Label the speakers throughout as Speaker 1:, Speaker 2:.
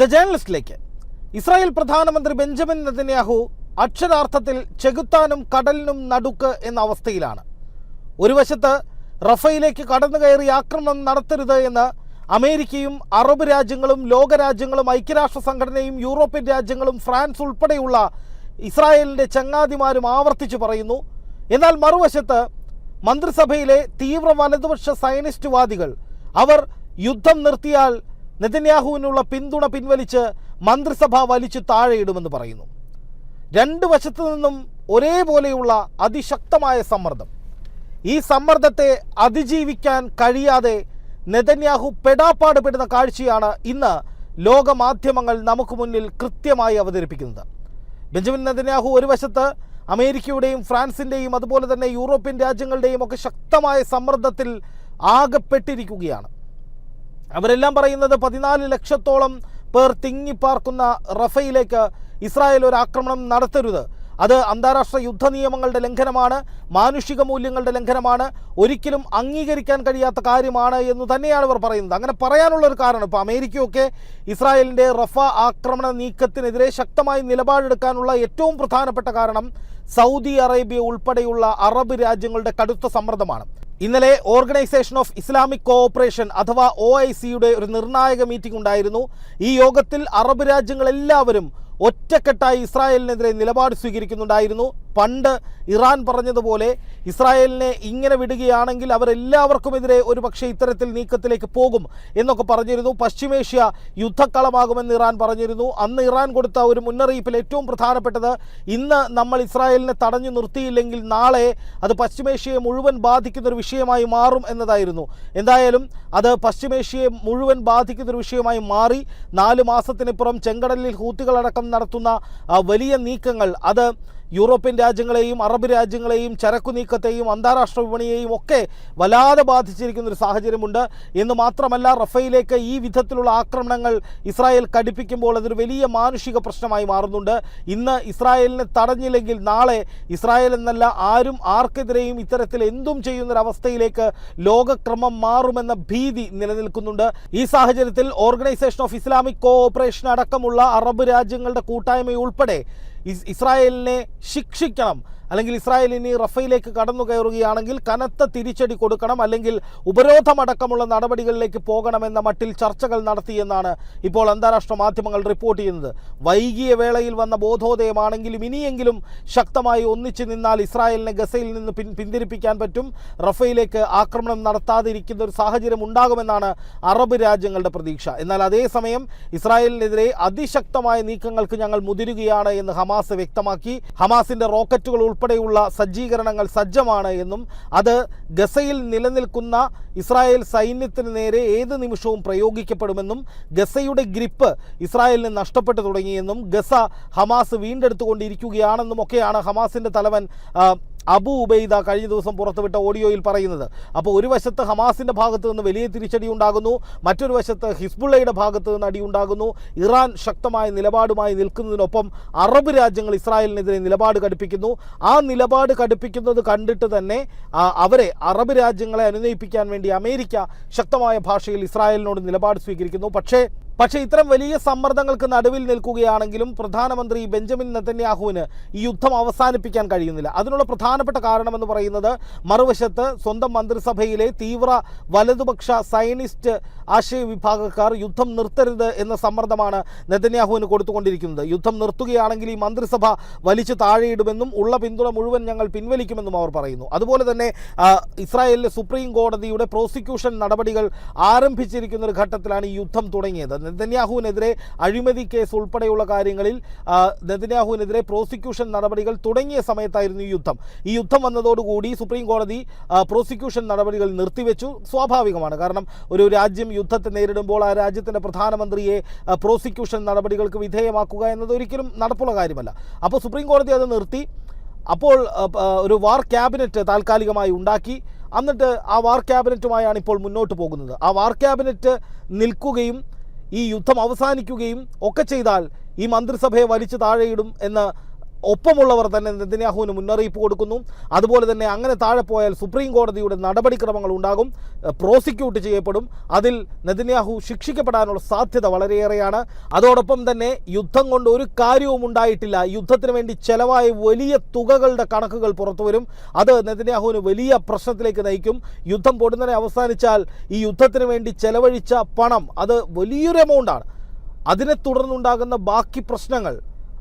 Speaker 1: The ജേണലിസ്റ്റിലേക്ക്. Israel പ്രധാനമന്ത്രി Benjamin Netanyahu അക്ഷരാർത്ഥത്തിൽ ചെകുത്താനും കടലിനും നടുക്ക് എന്ന അവസ്ഥയിലാണ്. ഒരു വശത്ത് റഫയിലേക്ക് കടന്നു കയറി ആക്രമണം നടത്തരുത് എന്ന് അമേരിക്കയും അറബ് രാജ്യങ്ങളും ലോകരാജ്യങ്ങളും ഐക്യരാഷ്ട്ര സംഘടനയും യൂറോപ്യൻ രാജ്യങ്ങളും ഫ്രാൻസ് ഉൾപ്പെടെയുള്ള ഇസ്രായേലിന്റെ ചങ്ങാതിമാരും ആവർത്തിച്ചു പറയുന്നു. എന്നാൽ മറുവശത്ത് മന്ത്രിസഭയിലെ തീവ്ര വലതുപക്ഷ സയനിസ്റ്റ്വാദികൾ അവർ യുദ്ധം നിർത്തിയാൽ നെതന്യാഹുവിനുള്ള പിന്തുണ പിൻവലിച്ച് മന്ത്രിസഭ വലിച്ചു താഴെയിടുമെന്ന് പറയുന്നു. രണ്ട് വശത്തു നിന്നും ഒരേപോലെയുള്ള അതിശക്തമായ സമ്മർദ്ദം. ഈ സമ്മർദ്ദത്തെ അതിജീവിക്കാൻ കഴിയാതെ നെതന്യാഹു പെടാപ്പാടുപെടുന്ന കാഴ്ചയാണ് ഇന്ന് ലോകമാധ്യമങ്ങൾ നമുക്ക് മുന്നിൽ കൃത്യമായി അവതരിപ്പിക്കുന്നത്. ബെഞ്ചമിൻ നെതന്യാഹു ഒരു വശത്ത് അമേരിക്കയുടെയും ഫ്രാൻസിന്റെയും അതുപോലെ തന്നെ യൂറോപ്യൻ രാജ്യങ്ങളുടെയും ഒക്കെ ശക്തമായ സമ്മർദ്ദത്തിൽ ആകപ്പെട്ടിരിക്കുകയാണ്. അവരെല്ലാം പറയുന്നത് പതിനാല് ലക്ഷത്തോളം പേർ തിങ്ങിപ്പാർക്കുന്ന റഫയിലേക്ക് ഇസ്രായേൽ ഒരു ആക്രമണം നടത്തരുത്. അത് അന്താരാഷ്ട്ര യുദ്ധ നിയമങ്ങളുടെ ലംഘനമാണ് മാനുഷിക മൂല്യങ്ങളുടെ ലംഘനമാണ് ഒരിക്കലും അംഗീകരിക്കാൻ കഴിയാത്ത കാര്യമാണ് എന്ന് തന്നെയാണ് അവർ പറയുന്നത്. അങ്ങനെ പറയാനുള്ള ഒരു കാരണം ഇപ്പോൾ അമേരിക്കയൊക്കെ ഇസ്രായേലിന്റെ റഫ ആക്രമണ നീക്കത്തിനെതിരെ ശക്തമായി നിലപാടെടുക്കാനുള്ള ഏറ്റവും പ്രധാനപ്പെട്ട കാരണം സൗദി അറേബ്യ ഉൾപ്പെടെയുള്ള അറബ് രാജ്യങ്ങളുടെ കടുത്ത സമ്മർദ്ദമാണ്. ഇന്നലെ ഓർഗനൈസേഷൻ ഓഫ് ഇസ്ലാമിക് കോഓപ്പറേഷൻ അഥവാ ഒ ഐ സിയുടെ ഒരു നിർണായക മീറ്റിംഗ് ഉണ്ടായിരുന്നു. ഈ യോഗത്തിൽ അറബ് രാജ്യങ്ങളെല്ലാവരും ഒറ്റക്കെട്ടായി ഇസ്രായേലിനെതിരെ നിലപാട് സ്വീകരിക്കുന്നുണ്ടായിരുന്നു. പണ്ട് ഇറാൻ പറഞ്ഞതുപോലെ ഇസ്രായേലിനെ ഇങ്ങനെ വിടുകയാണെങ്കിൽ അവരെല്ലാവർക്കുമെതിരെ ഒരു പക്ഷേ ഇത്തരത്തിൽ നീക്കത്തിലേക്ക് പോകും എന്നൊക്കെ പറഞ്ഞിരുന്നു. പശ്ചിമേഷ്യ യുദ്ധക്കളമാകുമെന്ന് ഇറാൻ പറഞ്ഞിരുന്നു. അന്ന് ഇറാൻ കൊടുത്ത ഒരു മുന്നറിയിപ്പിൽ ഏറ്റവും പ്രധാനപ്പെട്ടത് ഇന്ന് നമ്മൾ ഇസ്രായേലിനെ തടഞ്ഞു നിർത്തിയില്ലെങ്കിൽ നാളെ അത് പശ്ചിമേഷ്യയെ മുഴുവൻ ബാധിക്കുന്ന ഒരു വിഷയമായി മാറും എന്നതായിരുന്നു. എന്തായാലും അത് പശ്ചിമേഷ്യയെ മുഴുവൻ ബാധിക്കുന്ന ഒരു വിഷയമായി മാറി നാല് മാസത്തിനിപ്പുറം ചെങ്കടലിൽ ഹൂത്തികളടക്കം നടത്തുന്ന വലിയ നീക്കങ്ങൾ അത് യൂറോപ്യൻ രാജ്യങ്ങളെയും അറബ് രാജ്യങ്ങളെയും ചരക്കു നീക്കത്തെയും അന്താരാഷ്ട്ര വിപണിയെയും ഒക്കെ വല്ലാതെ ബാധിച്ചിരിക്കുന്ന ഒരു സാഹചര്യമുണ്ട്. എന്ന് മാത്രമല്ല റഫയിലേക്ക് ഈ വിധത്തിലുള്ള ആക്രമണങ്ങൾ ഇസ്രായേൽ കടുപ്പിക്കുമ്പോൾ അതൊരു വലിയ മാനുഷിക പ്രശ്നമായി മാറുന്നുണ്ട്. ഇന്ന് ഇസ്രായേലിനെ തടഞ്ഞില്ലെങ്കിൽ നാളെ ഇസ്രായേൽ എന്നല്ല ആരും ആർക്കെതിരെയും ഇത്തരത്തിൽ എന്തും ചെയ്യുന്നൊരവസ്ഥയിലേക്ക് ലോകക്രമം മാറുമെന്ന ഭീതി നിലനിൽക്കുന്നുണ്ട്. ഈ സാഹചര്യത്തിൽ ഓർഗനൈസേഷൻ ഓഫ് ഇസ്ലാമിക് കോഓപ്പറേഷൻ അടക്കമുള്ള അറബ് രാജ്യങ്ങളുടെ കൂട്ടായ്മയുൾപ്പെടെ ഇസ്രായേലിനെ ശിക്ഷിക്കണം. അല്ലെങ്കിൽ ഇസ്രായേൽ ഇനി റഫയിലേക്ക് കടന്നു കയറുകയാണെങ്കിൽ കനത്ത തിരിച്ചടി കൊടുക്കണം അല്ലെങ്കിൽ ഉപരോധമടക്കമുള്ള നടപടികളിലേക്ക് പോകണമെന്ന മട്ടിൽ ചർച്ചകൾ നടത്തിയെന്നാണ് ഇപ്പോൾ അന്താരാഷ്ട്ര മാധ്യമങ്ങൾ റിപ്പോർട്ട് ചെയ്യുന്നത്. വൈകിയ വേളയിൽ വന്ന ബോധോദയമാണെങ്കിലും ഇനിയെങ്കിലും ശക്തമായി ഒന്നിച്ചു നിന്നാൽ ഇസ്രായേലിനെ ഗസയിൽ നിന്ന് പിന്തിരിപ്പിക്കാൻ പറ്റും. റഫയിലേക്ക് ആക്രമണം നടത്താതിരിക്കുന്ന ഒരു സാഹചര്യം ഉണ്ടാകുമെന്നാണ് അറബ് രാജ്യങ്ങളുടെ പ്രതീക്ഷ. എന്നാൽ അതേസമയം ഇസ്രായേലിനെതിരെ അതിശക്തമായ നീക്കങ്ങൾക്ക് ഞങ്ങൾ മുതിരുകയാണ് എന്ന് ഹമാസ് വ്യക്തമാക്കി. ഹമാസിന്റെ റോക്കറ്റുകൾ ഉൾപ്പെടെയുള്ള സജ്ജീകരണങ്ങൾ സജ്ജമാണ് എന്നും അത് ഗസയിൽ നിലനിൽക്കുന്ന ഇസ്രായേൽ സൈന്യത്തിന് നേരെ ഏത് നിമിഷവും പ്രയോഗിക്കപ്പെടുമെന്നും ഗസയുടെ ഗ്രിപ്പ് ഇസ്രായേലിന് നഷ്ടപ്പെട്ടു തുടങ്ങിയെന്നും ഗസ ഹമാസ് വീണ്ടെടുത്തുകൊണ്ടിരിക്കുകയാണെന്നും ഒക്കെയാണ് ഹമാസിന്റെ തലവൻ അബു ഉബൈദ കഴിഞ്ഞ ദിവസം പുറത്തുവിട്ട ഓഡിയോയിൽ പറയുന്നത് അപ്പോൾ ഒരു വശത്ത് ഹമാസിന്റെ ഭാഗത്ത് നിന്ന് വലിയ തിരിച്ചടി ഉണ്ടാകുന്നു മറ്റൊരു വശത്ത് ഹിസ്ബുള്ളയുടെ ഭാഗത്ത് നിന്ന് അടിയുണ്ടാകുന്നു ഇറാൻ ശക്തമായ നിലപാടുമായി നിൽക്കുന്നതിനൊപ്പം അറബ് രാജ്യങ്ങൾ ഇസ്രായേലിനെതിരെ നിലപാട് കടുപ്പിക്കുന്നു ആ നിലപാട് കടുപ്പിക്കുന്നത് കണ്ടിട്ട് തന്നെ അവരെ അറബ് രാജ്യങ്ങളെ അനുനയിപ്പിക്കാൻ വേണ്ടി അമേരിക്ക ശക്തമായ ഭാഷയിൽ ഇസ്രായേലിനോട് നിലപാട് സ്വീകരിക്കുന്നു. പക്ഷേ പക്ഷേ ഇത്തരം വലിയ സമ്മർദ്ദങ്ങൾക്ക് നടുവിൽ നിൽക്കുകയാണെങ്കിലും പ്രധാനമന്ത്രി ബെഞ്ചമിൻ നെതന്യാഹുവിന് ഈ യുദ്ധം അവസാനിപ്പിക്കാൻ കഴിയുന്നില്ല. അതിനുള്ള പ്രധാനപ്പെട്ട കാരണമെന്ന് പറയുന്നത് മറുവശത്ത് സ്വന്തം മന്ത്രിസഭയിലെ തീവ്ര വലതുപക്ഷ സയനിസ്റ്റ് ആശയ വിഭാഗക്കാർ യുദ്ധം നിർത്തരുത് എന്ന സമ്മർദ്ദമാണ് നെതന്യാഹുവിന് കൊടുത്തുകൊണ്ടിരിക്കുന്നത്. യുദ്ധം നിർത്തുകയാണെങ്കിൽ ഈ മന്ത്രിസഭ വലിച്ചു താഴെയിടുമെന്നും ഉള്ള പിന്തുണ മുഴുവൻ ഞങ്ങൾ പിൻവലിക്കുമെന്നും അവർ പറയുന്നു. അതുപോലെ തന്നെ ഇസ്രായേലിലെ സുപ്രീം കോടതിയുടെ പ്രോസിക്യൂഷൻ നടപടികൾ ആരംഭിച്ചിരിക്കുന്ന ഒരു ഘട്ടത്തിലാണ് ഈ യുദ്ധം തുടങ്ങിയത്. നെതന്യാഹുവിനെതിരെ അഴിമതി കേസ് ഉൾപ്പെടെയുള്ള കാര്യങ്ങളിൽ നെതന്യാഹുവിനെതിരെ പ്രോസിക്യൂഷൻ നടപടികൾ തുടങ്ങിയ സമയത്തായിരുന്നു ഈ യുദ്ധം. ഈ യുദ്ധം വന്നതോടുകൂടി സുപ്രീം കോടതി പ്രോസിക്യൂഷൻ നടപടികൾ നിർത്തിവെച്ചു. സ്വാഭാവികമാണ്. കാരണം ഒരു രാജ്യം യുദ്ധത്തെ നേരിടുമ്പോൾ ആ രാജ്യത്തിന്റെ പ്രധാനമന്ത്രിയെ പ്രോസിക്യൂഷൻ നടപടികൾക്ക് വിധേയമാക്കുക എന്നത് ഒരിക്കലും നടപ്പുള്ള കാര്യമല്ല. അപ്പോൾ സുപ്രീം കോടതി അത് നിർത്തി. അപ്പോൾ ഒരു വാർ ക്യാബിനറ്റ് താൽക്കാലികമായി ഉണ്ടാക്കി. എന്നിട്ട് ആ വാർ ക്യാബിനറ്റുമായാണ് ഇപ്പോൾ മുന്നോട്ട് പോകുന്നത്. ആ വാർ ക്യാബിനറ്റ് നിൽക്കുകയും ഈ യുദ്ധം അവസാനിക്കുകയും ഒക്കെ ചെയ്താൽ ഈ മന്ത്രിസഭയെ വലിച്ചു താഴെയിടും എന്ന് ഒപ്പമുള്ളവർ തന്നെ നെതന്യാഹുവിന് മുന്നറിയിപ്പ് കൊടുക്കുന്നു. അതുപോലെ തന്നെ അങ്ങനെ താഴെ പോയാൽ സുപ്രീം കോടതിയുടെ നടപടിക്രമങ്ങൾ ഉണ്ടാകും. പ്രോസിക്യൂട്ട് ചെയ്യപ്പെടും. അതിൽ നെതന്യാഹു ശിക്ഷിക്കപ്പെടാനുള്ള സാധ്യത വളരെയേറെയാണ്. അതോടൊപ്പം തന്നെ യുദ്ധം കൊണ്ട് ഒരു കാര്യവും ഉണ്ടായിട്ടില്ല. യുദ്ധത്തിന് വേണ്ടി ചെലവായ വലിയ തുകകളുടെ കണക്കുകൾ പുറത്തുവരും അത് നെതന്യാഹുവിന് വലിയ പ്രശ്നത്തിലേക്ക് നയിക്കും. യുദ്ധം പൊടുന്നനെ അവസാനിച്ചാൽ ഈ യുദ്ധത്തിന് വേണ്ടി ചെലവഴിച്ച പണം അത് വലിയൊരു എമൗണ്ടാണ് അതിനെ തുടർന്നുണ്ടാകുന്ന ബാക്കി പ്രശ്നങ്ങൾ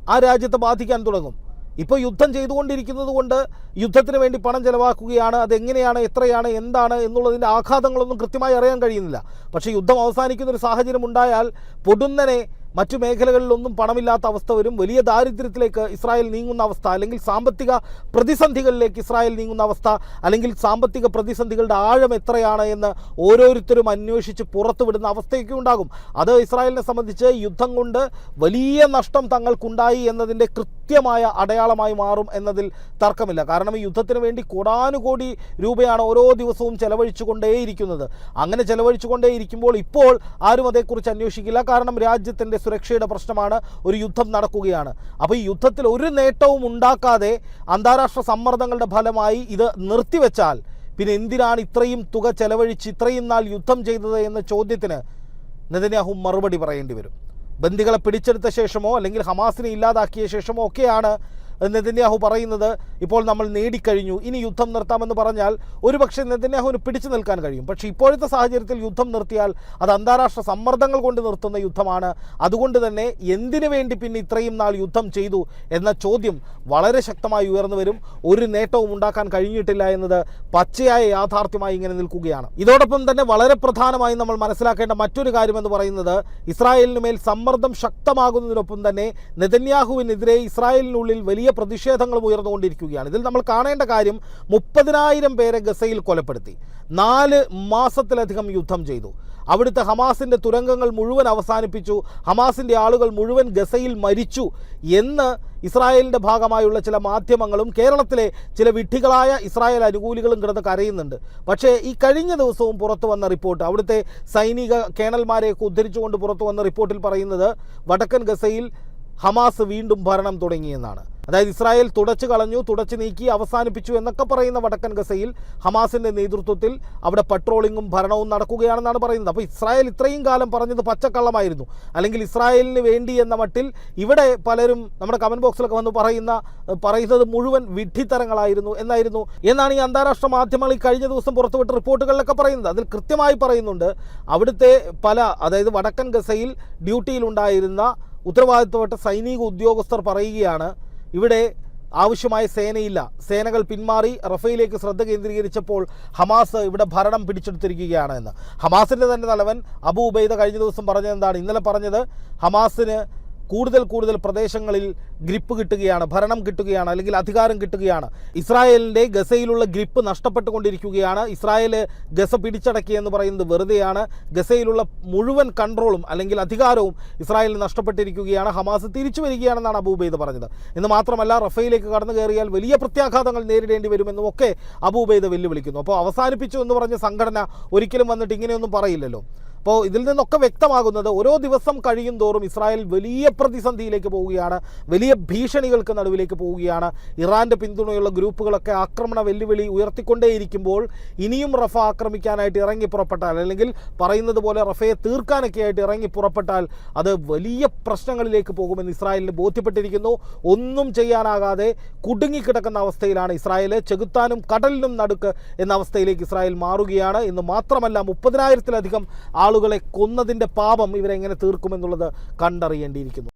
Speaker 1: ആ രാജ്യത്തെ ബാധിക്കാൻ തുടങ്ങും. ഇപ്പോൾ യുദ്ധം ചെയ്തുകൊണ്ടിരിക്കുന്നത് കൊണ്ട് യുദ്ധത്തിന് വേണ്ടി പണം ചെലവാക്കുകയാണ് അതെങ്ങനെയാണ് എത്രയാണ് എന്താണ് എന്നുള്ളതിന്റെ ആഘാതങ്ങളൊന്നും കൃത്യമായി അറിയാൻ കഴിയുന്നില്ല. പക്ഷേ യുദ്ധം അവസാനിക്കുന്ന ഒരു സാഹചര്യം ഉണ്ടായാൽ പൊടുന്നനെ മറ്റു മേഖലകളിലൊന്നും പണമില്ലാത്ത അവസ്ഥ വരും. വലിയ ദാരിദ്ര്യത്തിലേക്ക് ഇസ്രായേൽ നീങ്ങുന്ന അവസ്ഥ അല്ലെങ്കിൽ സാമ്പത്തിക പ്രതിസന്ധികളിലേക്ക് ഇസ്രായേൽ നീങ്ങുന്ന അവസ്ഥ അല്ലെങ്കിൽ സാമ്പത്തിക പ്രതിസന്ധികളുടെ ആഴം എത്രയാണ് എന്ന് ഓരോരുത്തരും അന്വേഷിച്ച് പുറത്തുവിടുന്ന അവസ്ഥയൊക്കെ ഉണ്ടാകും. അത് ഇസ്രായേലിനെ സംബന്ധിച്ച് യുദ്ധം കൊണ്ട് വലിയ നഷ്ടം തങ്ങൾക്കുണ്ടായി എന്നതിന്റെ കൃത്യമായ അടയാളമായി മാറും എന്നതിൽ തർക്കമില്ല. കാരണം ഈ യുദ്ധത്തിന് വേണ്ടി കോടാനുകോടി രൂപയാണ് ഓരോ ദിവസവും ചെലവഴിച്ചു കൊണ്ടേയിരിക്കുന്നത് അങ്ങനെ ചെലവഴിച്ചു കൊണ്ടേയിരിക്കുമ്പോൾ ഇപ്പോൾ ആരും അതേക്കുറിച്ച് അന്വേഷിക്കില്ല. കാരണം രാജ്യത്തിന്റെ സുരക്ഷയുടെ പ്രശ്നമാണ് ഒരു യുദ്ധം നടക്കുകയാണ്. അപ്പോൾ ഈ യുദ്ധത്തിൽ ഒരു നേട്ടവും ഉണ്ടാക്കാതെ അന്താരാഷ്ട്ര സമ്മർദ്ദങ്ങളുടെ ഫലമായി ഇത് നിർത്തിവെച്ചാൽ പിന്നെ എന്തിനാണ് ഇത്രയും തുക ചെലവഴിച്ച് ഇത്രയും നാൾ യുദ്ധം ചെയ്തത് എന്ന ചോദ്യത്തിന് നെതന്യാഹു മറുപടി പറയേണ്ടി വരും. ബന്ദികളെ പിടിച്ചെടുത്ത ശേഷമോ അല്ലെങ്കിൽ ഹമാസിനെ ഇല്ലാതാക്കിയ ശേഷമോ ഒക്കെയാണ് നെതന്യാഹു പറയുന്നത് ഇപ്പോൾ നമ്മൾ നേടിക്കഴിഞ്ഞു ഇനി യുദ്ധം നിർത്താമെന്ന് പറഞ്ഞാൽ ഒരുപക്ഷെ നെതന്യാഹുവിന് പിടിച്ചു നിൽക്കാൻ കഴിയും. പക്ഷേ ഇപ്പോഴത്തെ സാഹചര്യത്തിൽ യുദ്ധം നിർത്തിയാൽ അത് അന്താരാഷ്ട്ര സമ്മർദ്ദങ്ങൾ കൊണ്ട് നിർത്തുന്ന യുദ്ധമാണ്. അതുകൊണ്ട് തന്നെ എന്തിനു വേണ്ടി പിന്നെ ഇത്രയും നാൾ യുദ്ധം ചെയ്തു എന്ന ചോദ്യം വളരെ ശക്തമായി ഉയർന്നു വരും. ഒരു നേട്ടവും ഉണ്ടാക്കാൻ കഴിഞ്ഞിട്ടില്ല എന്നത് പച്ചയായ യാഥാർത്ഥ്യമായി ഇങ്ങനെ നിൽക്കുകയാണ്. ഇതോടൊപ്പം തന്നെ വളരെ പ്രധാനമായി നമ്മൾ മനസ്സിലാക്കേണ്ട മറ്റൊരു കാര്യം എന്ന് പറയുന്നത് ഇസ്രായേലിന് മേൽ സമ്മർദ്ദം ശക്തമാകുന്നതിനൊപ്പം തന്നെ നെതന്യാഹുവിനെതിരെ ഇസ്രായേലിനുള്ളിൽ വലിയ പ്രതിഷേധങ്ങളും ഉയർന്നുകൊണ്ടിരിക്കുകയാണ്. ഇതിൽ നമ്മൾ കാണേണ്ട കാര്യം മുപ്പതിനായിരം പേരെ ഗസയിൽ കൊലപ്പെടുത്തി. നാല് മാസത്തിലധികം യുദ്ധം ചെയ്തു. അവിടുത്തെ ഹമാസിന്റെ തുരങ്കങ്ങൾ മുഴുവൻ അവസാനിപ്പിച്ചു. ഹമാസിന്റെ ആളുകൾ മുഴുവൻ ഗസയിൽ മരിച്ചു എന്ന് ഇസ്രായേലിന്റെ ഭാഗമായുള്ള ചില മാധ്യമങ്ങളും കേരളത്തിലെ ചില വിഡ്ഢികളായ ഇസ്രായേൽ അനുകൂലികളും കിടന്ന് കരയുന്നുണ്ട്. പക്ഷേ ഈ കഴിഞ്ഞ ദിവസവും പുറത്തു വന്ന റിപ്പോർട്ട് അവിടുത്തെ സൈനിക കേണൽമാരെയൊക്കെ ഉദ്ധരിച്ചുകൊണ്ട് പുറത്തു വന്ന റിപ്പോർട്ടിൽ പറയുന്നത് വടക്കൻ ഗസയിൽ ഹമാസ് വീണ്ടും ഭരണം തുടങ്ങിയെന്നാണ്. അതായത് ഇസ്രായേൽ തുടച്ചു കളഞ്ഞു തുടച്ചു നീക്കി അവസാനിപ്പിച്ചു എന്നൊക്കെ പറയുന്ന വടക്കൻ ഗസയിൽ ഹമാസിന്റെ നേതൃത്വത്തിൽ അവിടെ പട്രോളിങ്ങും ഭരണവും നടക്കുകയാണെന്നാണ് പറയുന്നത്. അപ്പോൾ ഇസ്രായേൽ ഇത്രയും കാലം പറഞ്ഞത് പച്ചക്കള്ളമായിരുന്നു. അല്ലെങ്കിൽ ഇസ്രായേലിന് വേണ്ടി എന്ന മട്ടിൽ ഇവിടെ പലരും നമ്മുടെ കമന്റ് ബോക്സിലൊക്കെ വന്ന് പറയുന്ന പറയുന്നത് മുഴുവൻ വിഡ്ഢിത്തരങ്ങളായിരുന്നു എന്നായിരുന്നു. എന്നാണ് ഈ അന്താരാഷ്ട്ര മാധ്യമങ്ങൾ ഈ കഴിഞ്ഞ ദിവസം പുറത്തുവിട്ട റിപ്പോർട്ടുകളിലൊക്കെ പറയുന്നത്. അതിൽ കൃത്യമായി പറയുന്നുണ്ട് അവിടുത്തെ പല അതായത് വടക്കൻ ഗസയിൽ ഡ്യൂട്ടിയിലുണ്ടായിരുന്ന ഉത്തരവാദിത്തപ്പെട്ട സൈനിക ഉദ്യോഗസ്ഥർ പറയുകയാണ് ഇവിടെ ആവശ്യമായ സേനയില്ല. സേനകൾ പിന്മാറി റഫയിലേക്ക് ശ്രദ്ധ കേന്ദ്രീകരിച്ചപ്പോൾ ഹമാസ് ഇവിടെ ഭരണം പിടിച്ചെടുത്തിരിക്കുകയാണ് എന്ന് ഹമാസിന്റെ തന്നെ തലവൻ അബു ഉബൈദ കഴിഞ്ഞ ദിവസം പറഞ്ഞത് എന്താണ് ഇന്നലെ പറഞ്ഞത് ഹമാസിന് കൂടുതൽ കൂടുതൽ പ്രദേശങ്ങളിൽ ഗ്രിപ്പ് കിട്ടുകയാണ് ഭരണം കിട്ടുകയാണ് അല്ലെങ്കിൽ അധികാരം കിട്ടുകയാണ്. ഇസ്രായേലിന്റെ ഗസയിലുള്ള ഗ്രിപ്പ് നഷ്ടപ്പെട്ടുകൊണ്ടിരിക്കുകയാണ്. ഇസ്രായേൽ ഗസ പിടിച്ചടക്കിയെന്ന് പറയുന്നത് വെറുതെയാണ്. ഗസയിലുള്ള മുഴുവൻ കൺട്രോളും അല്ലെങ്കിൽ അധികാരവും ഇസ്രായേലിന് നഷ്ടപ്പെട്ടിരിക്കുകയാണ്. ഹമാസ് തിരിച്ചു വരികയാണെന്നാണ് അബൂബൈദ് പറഞ്ഞത്. എന്ന് മാത്രമല്ല റഫയിലേക്ക് കടന്നു കയറിയാൽ വലിയ പ്രത്യാഘാതങ്ങൾ നേരിടേണ്ടി വരുമെന്നും ഒക്കെ അബൂബൈദ് വെല്ലുവിളിക്കുന്നു. അപ്പോൾ അവസാനിപ്പിച്ചു എന്ന് പറഞ്ഞ സംഘടന ഒരിക്കലും വന്നിട്ട് ഇങ്ങനെയൊന്നും പറയില്ലല്ലോ. അപ്പോൾ ഇതിൽ നിന്നൊക്കെ വ്യക്തമാകുന്നത് ഓരോ ദിവസം കഴിയും തോറും ഇസ്രായേൽ വലിയ പ്രതിസന്ധിയിലേക്ക് പോവുകയാണ്. വലിയ ഭീഷണികൾക്ക് നടുവിലേക്ക് പോവുകയാണ്. ഇറാന്റെ പിന്തുണയുള്ള ഗ്രൂപ്പുകളൊക്കെ ആക്രമണ വെല്ലുവിളി ഉയർത്തിക്കൊണ്ടേയിരിക്കുമ്പോൾ ഇനിയും റഫ ആക്രമിക്കാനായിട്ട് ഇറങ്ങി പുറപ്പെട്ടാൽ അല്ലെങ്കിൽ പറയുന്നത് പോലെ റഫയെ തീർക്കാനൊക്കെ ആയിട്ട് ഇറങ്ങി പുറപ്പെട്ടാൽ അത് വലിയ പ്രശ്നങ്ങളിലേക്ക് പോകുമെന്ന് ഇസ്രായേലിന് ബോധ്യപ്പെട്ടിരിക്കുന്നു. ഒന്നും ചെയ്യാനാകാതെ കുടുങ്ങിക്കിടക്കുന്ന അവസ്ഥയിലാണ് ഇസ്രായേൽ ചെകുത്താനും കടലിനും നടുക്ക് എന്ന അവസ്ഥയിലേക്ക് ഇസ്രായേൽ മാറുകയാണ്. എന്ന് മാത്രമല്ല മുപ്പതിനായിരത്തിലധികം ആളുകളെ കൊന്നതിന്റെ പാപം ഇവരെങ്ങനെ തീർക്കുമെന്നുള്ളത് കണ്ടറിയേണ്ടിയിരിക്കുന്നു.